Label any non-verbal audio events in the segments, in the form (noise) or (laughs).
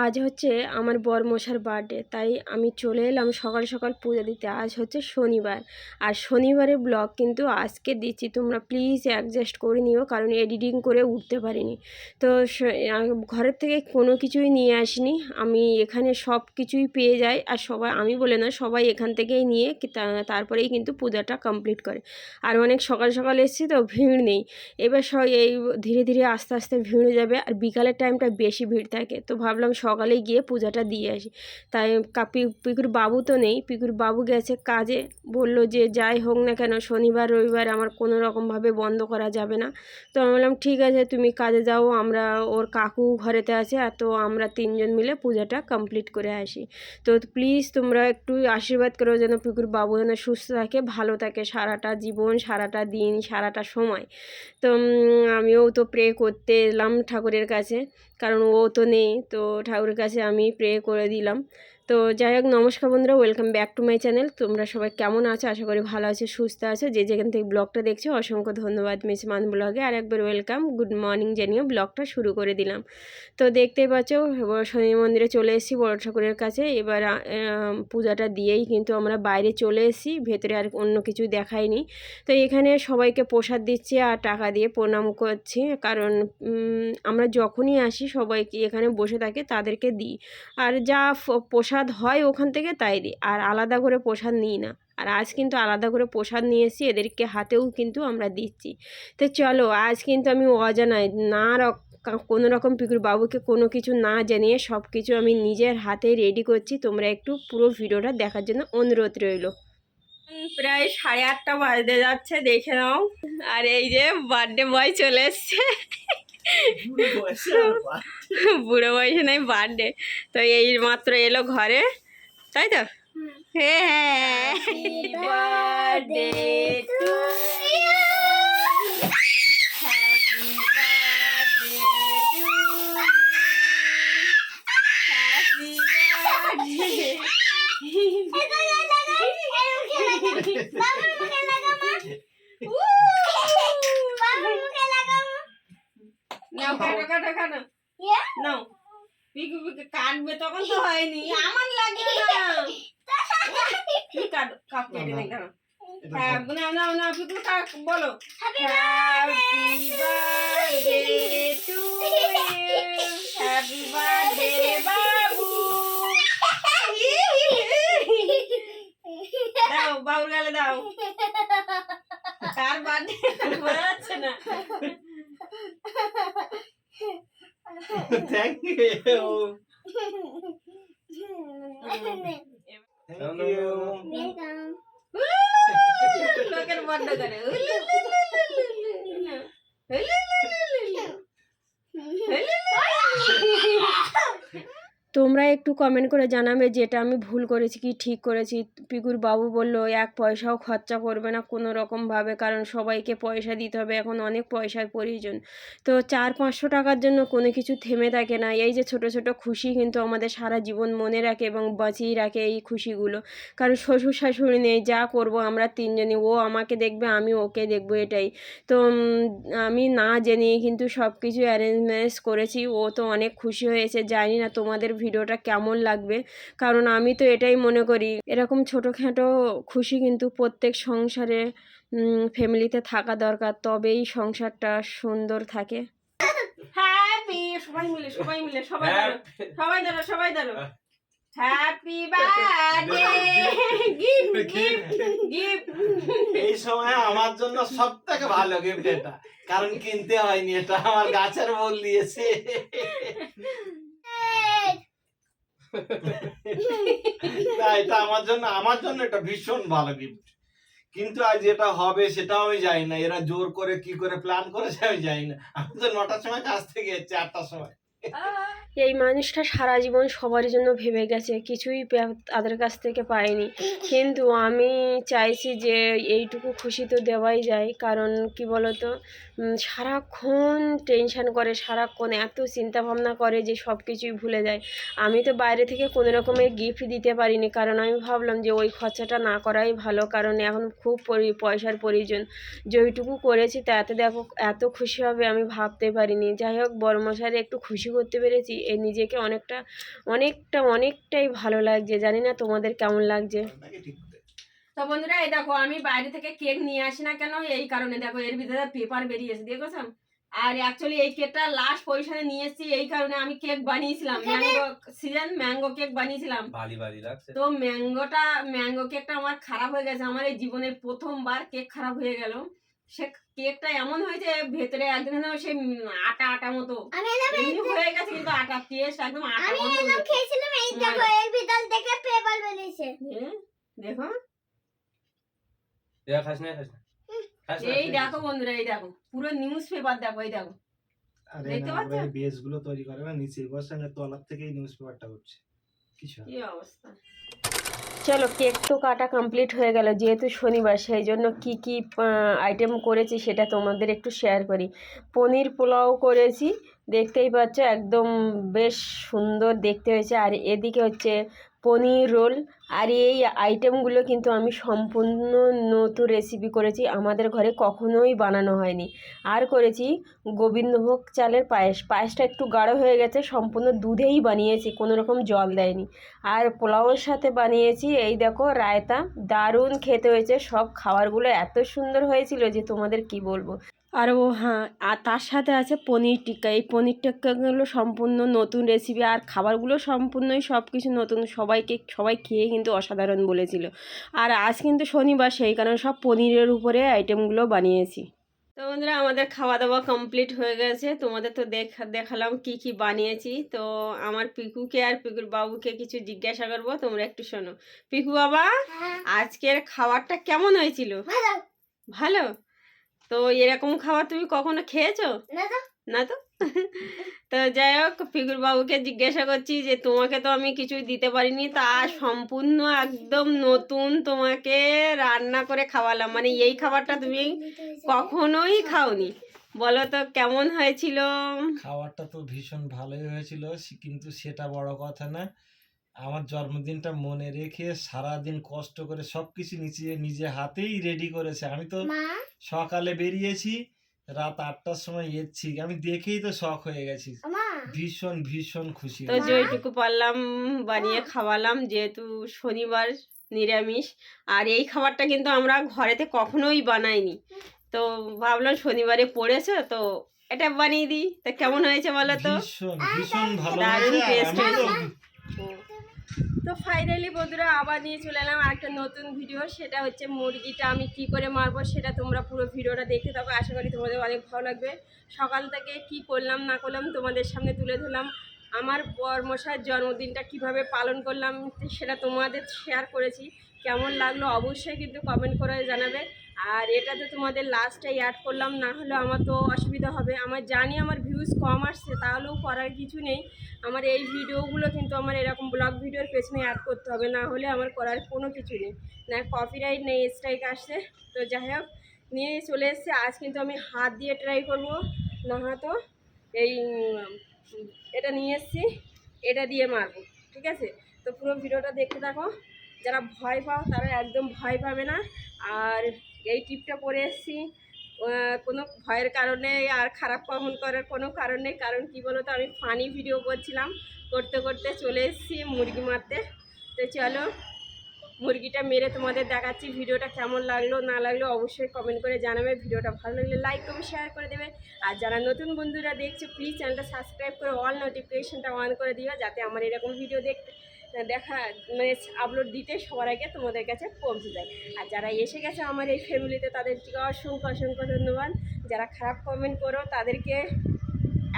আজ হচ্ছে আমার বরমশার বার্থডে, তাই আমি চলে এলাম সকাল সকাল পুজো দিতে। আজ হচ্ছে শনিবার। আর শনিবারের ব্লগ কিন্তু আজকে দিচ্ছি। তোমরা প্লিজ অ্যাডজাস্ট করে নিও, কারণ এডিটিং করে উঠতে পারিনি। তো ঘরের থেকে কোনো কিছুই নিয়ে আসিনি। আমি এখানে সব কিছুই পেয়ে যাই। আর সবাই, আমি বলে না সবাই এখান থেকেই নিয়ে তারপরেই কিন্তু পূজাটা কমপ্লিট করে। আর অনেক সকাল সকাল এসেছি তো ভিড় নেই। এবার সব এই ধীরে ধীরে আস্তে আস্তে ভিড় যাবে। আর বিকালের টাইমটা বেশি ভিড় থাকে। তো ভাবলাম সকালে গিয়ে পূজাটা দিয়ে আসি। তাই পিকুর বাবু তো নেই। পিকুর বাবু গেছে কাজে। বলল যে যাই হোক না কেন, শনিবার, রবিবার আমার কোনো রকমভাবে বন্ধ করা যাবে না। তো আমি বললাম, ঠিক আছে, তুমি কাজে যাও। আমরা, ওর কাকু ঘরেতে আছে। আর তো আমরা তিনজন মিলে পূজাটা কমপ্লিট করে আসি। তো প্লিজ তোমরা একটু আশীর্বাদ করো যেন পিকুর বাবু যেন সুস্থ থাকে, ভালো থাকে সারাটা জীবন, সারাটা দিন, সারাটা সময়। তো আমিও তো প্রে করতে এলাম ঠাকুরের কাছে। কারণ ও তো নেই। তো ঠাকুরের কাছে আমি প্রে করে দিলাম। তো যাই হোক, নমস্কার বন্ধুরা welcome back to my channel তোমরা সবাই কেমন আছো? আশা করি ভালো আছো, সুস্থ আছো। যে যেখান থেকে ব্লগটা দেখছ, অসংখ্য ধন্যবাদ মিস মান ব্লগে আর একবার ওয়েলকাম গুড মর্নিং জানিয়ে ব্লগটা শুরু করে দিলাম। তো দেখতেই পাচ্ছ শনি মন্দিরে চলে এসেছি বড় ঠাকুরের কাছে। এবার পূজাটা দিয়েই কিন্তু আমরা বাইরে চলে এসেছি, ভেতরে আর অন্য কিছু দেখাইনি। তো এখানে সবাইকে প্রসাদ দিচ্ছি আর টাকা দিয়ে প্রণাম করছি। কারণ আমরা যখনই আসি সবাইকে এখানে বসে থাকে, তাদেরকে দিই। আর যা ফ- প্রসাদ হয় ওখান থেকে, তাই দিই আর আলাদা করে প্রসাদ নিই না। আর আজ কিন্তু আলাদা করে প্রসাদ নিয়ে এসেছি, এদেরকে হাতেও কিন্তু আমরা দিচ্ছি। তো চলো, আজ কিন্তু আমি অজানায় না রক- কোনো রকম পিকুর বাবুকে কোনো কিছু না জানিয়ে সব কিছু আমি নিজের হাতে রেডি করছি। তোমরা একটু পুরো ভিডিওটা দেখার জন্য অনুরোধ রইল। প্রায় সাড়ে আটটা বাজতে যাচ্ছে, দেখে নাও। আর এই যে বার্থডে বয় চলে এসছে। (laughs) বুড়ো বয়সে নাই বার্থডে। তো এই মাত্র এলো ঘরে তাই তো? হ্যাঁ birthday to happy birthday to happy নাও কাটো কাটো কাটো নাও। পিকু পিকু কাটবে তখন তো হয়নি। আমার লাগে না। তুমি কাটো কাপ কেটে নে কাটো হ্যাঁ নাও পিকু কাক বলো। Happy birthday to you happy birthday বাবু দাও বাবুর গালে দাও কার বার্থডে বোঝা যাচ্ছে না থ্যাংক ইউ থ্যাংক ইউ লোকের বন্ধ করে একটু কমেন্ট করে জানাবে যেটা আমি ভুল করেছি কি ঠিক করেছি। পিকুর বাবু বলল, এক পয়সাও খরচা করবে না কোনো রকমভাবে, কারণ সবাইকে পয়সা দিতে হবে, এখন অনেক পয়সার প্রয়োজন। তো চার পাঁচশো টাকার জন্য কোনো কিছু থেমে থাকে না। এই যে ছোট ছোট খুশি কিন্তু আমাদের সারা জীবন মনে রাখে এবং বাঁচিয়ে রাখে এই খুশিগুলো। কারণ শ্বশুর শাশুড়ি নেই, যা করব আমরা তিনজনই, ও আমাকে দেখবে, আমি ওকে দেখব এটাই। তো আমি না জেনেই কিন্তু সব কিছু অ্যারেঞ্জমেন্টস করেছি, ও তো অনেক খুশি হয়েছে, জানি না তোমাদের ভিডিওটা কেমন লাগবে? কারণ আমি তো এটাই মনে করি এরকম ছোটোখাটো খুশি কিন্তু প্রত্যেক সংসারে ফ্যামিলিতে থাকা দরকার তবেই সংসারটা সুন্দর থাকে। হ্যাপি সবাই মিলে সবাই মিলে সবাই সবাই ধরো সবাই ধরো। Happy birthday gift gift gift এই সময় আমার জন্য সব থেকে ভালো গিফট এটা কারণ কিনতে হয়নি এটা আমার গাছের বল দিয়েছে। তাই এটা আমার জন্য আমার জন্য এটা ভীষণ ভালো গিফট কিন্তু আজ যেটা হবে সেটাও আমি জানি না, এরা জোর করে কি করে প্ল্যান করেছে আমি জানি না। আমি তো নটার সময় কাজ থেকে এসেছি, আটটার সময়। এই মানুষটা সারা জীবন সবার জন্য ভেবে গেছে, কিছুই তাদের কাছ থেকে পায়নি। কিন্তু আমি চাইছি যে এইটুকু খুশি তো দেওয়াই যায়, কারণ কি বলতো সারাক্ষণ টেনশান করে, সারাক্ষণ এত চিন্তা ভাবনা করে যে সব কিছুই ভুলে যায়। আমি তো বাইরে থেকে কোনো রকমের গিফট দিতে পারিনি, কারণ আমি ভাবলাম যে ওই খরচাটা না করাই ভালো, কারণ এখন খুব পয়সার প্রয়োজন। যেইটুকু করেছি তাতে দেখো এত খুশি হবে আমি ভাবতে পারিনি। যাই হোক বড়মশাইয়ের একটু খুশি করতে পেরেছি, এ নিজেকে অনেকটা অনেকটা, অনেকটাই ভালো লাগছে। জানি না তোমাদের কেমন লাগছে? তো বন্ধুরা এই দেখো আমি বাইরে থেকে কেক নিয়ে আসি না কেন? এই কারণে দেখো এর ভিতরে পেপার বেরিয়েছে দেখেছ? আর অ্যাকচুয়ালি এই কেকটা লাস্ট পজিশনে নিয়ে এসেছি এই কারণে আমি কেক বানিয়েছিলাম। ম্যাঙ্গো সিজন ম্যাঙ্গো কেক বানিয়েছিলাম। বালি বালি লাগছে। তো ম্যাঙ্গোটা ম্যাঙ্গো কেকটা আমার খারাপ হয়ে গেছে। আমার এই জীবনের প্রথমবার কেক খারাপ হয়ে গেল। সে কেকটা এমন হয়েছে ভেতরে একদম সে আটা আটা মতো। আমি এলাম এই এমনি হয়ে গেছে কিন্তু আটা টেস্ট একদম আটা আমি মতো এলাম খেয়েছিলাম এই দেখো এর ভিতর থেকে পেপার বেরিয়েছে। দেখো। এরা খাস না খাস না। এই দেখো বন্ধুরা এই দেখো। পুরো নিউজ পেপার দেখো এই দেখো। আরে দেখতে পাচ্ছ? এই বেসগুলো তৈরি করে না নিচে বসে না তলার থেকেই নিউজ পেপারটা উঠছে। কিছু কি অবস্থা? চলো কেক তো কাটা কমপ্লিট হয়ে গেল, যেহেতু শনিবার, সেই জন্য কি কি আইটেম করেছি সেটা তোমাদের একটু শেয়ার করি। পনির পোলাও করেছি, দেখতেই পাচ্ছ একদম বেশ সুন্দর দেখতে হয়েছে। আর এদিকে হচ্ছে পনির রোল, আর এই আইটেমগুলো কিন্তু আমি সম্পূর্ণ নতুন রেসিপি করেছি, আমাদের ঘরে কখনোই বানানো হয়নি। আর করেছি গোবিন্দভোগ চালের পায়েস, পায়েসটা একটু গাঢ় হয়ে গেছে, সম্পূর্ণ দুধেই বানিয়েছি, কোনো রকম জল দেয়নি। আর পোলাওয়ের সাথে বানিয়েছি এই দেখো রায়তা, দারুণ খেতে হয়েছে। সব খাবারগুলো এত সুন্দর হয়েছিল যে তোমাদের কি বলব? আর ও হ্যাঁ আর তার সাথে আছে পনির টিক্কা। এই পনির টিক্কাগুলো সম্পূর্ণ নতুন রেসিপি আর খাবারগুলো সম্পূর্ণই সব কিছু নতুন। সবাইকে, সবাই খেয়ে কিন্তু অসাধারণ বলেছিল। আর আজ কিন্তু শনিবার, সেই কারণে সব পনিরের উপরে আইটেমগুলো বানিয়েছি। তো বন্ধুরা আমাদের খাওয়া দাওয়া কমপ্লিট হয়ে গেছে। তোমাদের তো দেখা দেখালাম কি কি বানিয়েছি। তো আমার পিকুকে আর পিকুর বাবুকে কিছু জিজ্ঞাসা করব তোমরা একটু শোনো। পিকু বাবা হ্যাঁ। আজকের খাবারটা কেমন হয়েছিল? ভালো। তো এরকম খাবার তুমি কখনো খেয়েছো? না তো। না তো যাই হোক ফিগুর বাবুকে জিজ্ঞাসা করছি যে তোমাকে তো আমি কিছুই দিতে পারিনি তা সম্পূর্ণ একদম নতুন তোমাকে রান্না করে খাওয়ালাম। মানে এই খাবারটা তুমি কখনোই খাওনি। বলো তো কেমন হয়েছিল? খাবারটা তো ভীষণ ভালোই হয়েছিল কিন্তু সেটা বড় কথা না। আমার জন্মদিনটা মনে রেখে সারাদিন কষ্ট করে সবকিছু নিচে নিজে হাতেই রেডি করেছে। আমি তো সকালে বেরিয়েছি রাত আটটার সময় এসছি। আমি দেখেই তো শখ হয়ে গেছি। ভীষণ ভীষণ খুশি তো হয়েছি। যেটুকু পারলাম বানিয়ে খাওয়ালাম যেহেতু শনিবার নিরামিষ আর এই খাবারটা কিন্তু আমরা ঘরেতে কখনোই বানাইনি। তো ভাবলাম শনিবারে পড়েছে তো এটা বানিয়ে দিই। তা কেমন হয়েছে বলো তো? ভীষণ ভীষণ ভালো দারুণ হয়েছে। আর taste আমি তো ফাইনালি বন্ধুরা আবার নিয়ে চলে এলাম একটা নতুন ভিডিও সেটা হচ্ছে মুরগিটা আমি কি করে মারবো সেটা তোমরা পুরো ভিডিওটা দেখতে থাকো, আশা করি তোমাদের অনেক ভালো লাগবে। সকাল থেকে কি করলাম না করলাম তোমাদের সামনে তুলে ধরলাম। আমার বরমশার জন্মদিনটা কীভাবে পালন করলাম সেটা তোমাদের শেয়ার করেছি। কেমন লাগল অবশ্যই কিন্তু কমেন্ট করে জানাবে। আর এটা তো তোমাদের লাস্টে অ্যাড করলাম, না হলে আমার তো অসুবিধা হবে। আমার জানি আমার ভিউজ কম আসছে, তাহলেও করার কিছু নেই। আমার এই ভিডিওগুলো কিন্তু আমার এরকম ব্লগ ভিডিওর পেছনে অ্যাড করতে হবে, না হলে আমার করার কোনো কিছু নেই। না কপিরাইট নেই স্ট্রাইক আসছে। তো যাই হোক, নিয়ে চলে এসছে। আজ কিন্তু আমি হাত দিয়ে ট্রাই করব, না হয়তো এই এটা নিয়ে এসছি, এটা দিয়ে মারবো, ঠিক আছে? তো পুরো ভিডিওটা দেখতে থাকো। যারা ভয় পাও, তারা একদম ভয় পাবে না। আর এই টিপটা পরে এসছি। কোনো ভয়ের কারণে আর খারাপ কমন করার কোনো কারণ নেই। কারণ কি বলো তো আমি ফানি ভিডিও করছিলাম। করতে করতে চলে এসেছি মুরগি মারতে। তো চলো, মুরগিটা মেরে তোমাদের দেখাচ্ছি ভিডিওটা কেমন লাগল, না লাগল অবশ্যই কমেন্ট করে জানাবে। ভিডিওটা ভালো লাগলে লাইক করবে শেয়ার করে দেবে। আর যারা নতুন বন্ধুরা দেখছে প্লিজ চ্যানেলটা সাবস্ক্রাইব করে অল নোটিফিকেশনটা অন করে দিও, যাতে আমার এরকম ভিডিও দেখতে দেখা মানে আপলোড দিতে সবার আগে তোমাদের কাছে পৌঁছে যায়। আর যারা এসে গেছে আমার এই ফ্যামিলিতে তাদেরকে অসংখ্য অসংখ্য ধন্যবাদ। যারা খারাপ কমেন্ট করো, তাদেরকে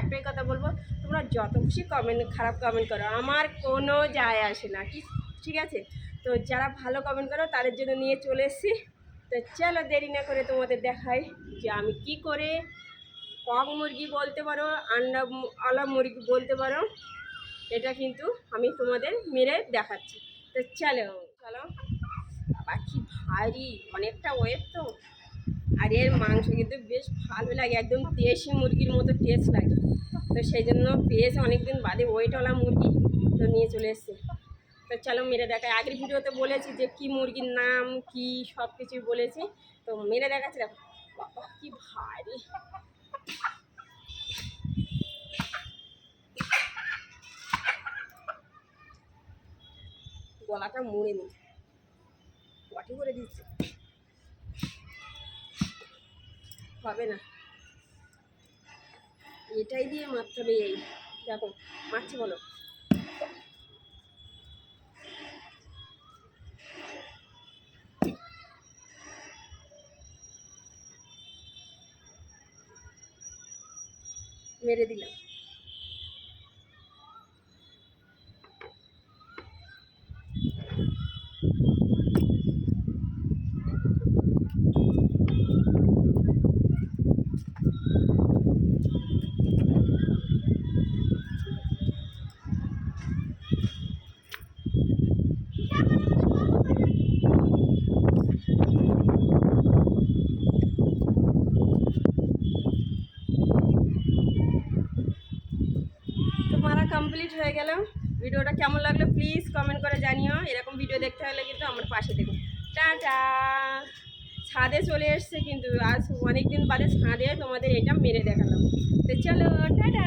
একটাই কথা বলব, তোমরা যত খুশি কমেন্ট খারাপ কমেন্ট করো, আমার কোনো যায় আসে না, কি, ঠিক আছে? তো যারা ভালো কমেন্ট করো, তাদের জন্য নিয়ে চলে এসেছি। তো চলো দেরি না করে তোমাদের দেখাই যে আমি কি করে কক মুরগি বলতে পারো, আন্ডা আলা মুরগি বলতে পারো। এটা কিন্তু আমি তোমাদের মেরে দেখাচ্ছি। তো চলো চলো। কি ভারী, অনেকটা ওয়েট তো। আর এর মাংস কিন্তু বেশ ভালো লাগে, একদম দেশি মুরগির মতো টেস্ট লাগে। তো সেই জন্য পেয়েছে অনেকদিন বাদে ওয়েটওয়ালা মুরগি, তো নিয়ে চলে এসছে। তো চলো মেরে দেখায় আগের ভিডিওতে বলেছি যে কি মুরগির নাম, কি সব কিছুই বলেছি। তো মেরে দেখাচ্ছি, দেখো। বাবা, কি ভারী। গলাটা মুড়ে নি। পটি করে দিচ্ছে। হবে না। এটাই দিয়ে মারতে হবে এই দেখো, মারছি বলো। মেরে দিলাম তো মারা কমপ্লিট হয়ে গেল ভিডিওটা কেমন লাগল প্লিজ কমেন্ট করে জানিও। এরকম ভিডিও দেখতে হলে কিন্তু আমার পাশে দেখো টাটা! ছাদে চলে এসছে কিন্তু আজ অনেকদিন বাদে ছাদে তোমাদের এটা মেরে দেখালাম। তো চলো, টাটা!